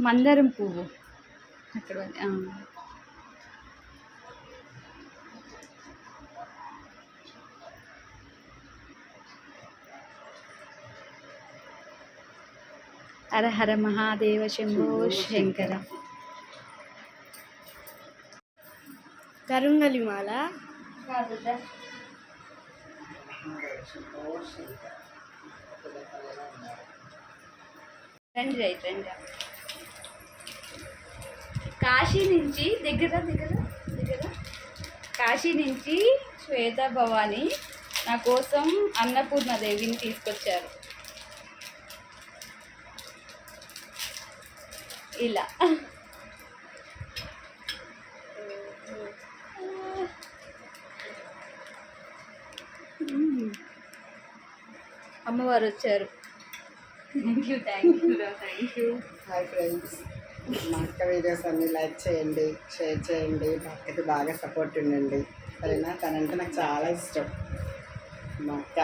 మందారం పువ్వు. అక్కడ. హర హర మహాదేవ శంభో శంకర. కరుంగలి మాల. రండి రైట్ రండి. కాశీ నుంచి దగ్గర దగ్గర దగ్గర. కాశీ నుంచి శ్వేత భవాని నా కోసం అన్నపూర్ణ దేవిని తీసుకొచ్చారు. ఇలా. అమ్మవారు వచ్చారు. Thank you thank you thank you hi friends మా అక్క వీడియోస్ అన్ని లైక్ చేయండి షేర్ చేయండి మా అక్కకి బాగా సపోర్ట్ ఉండండి. సరేనా? తనంటే నాకు చాలా ఇష్టం. మా అక్క.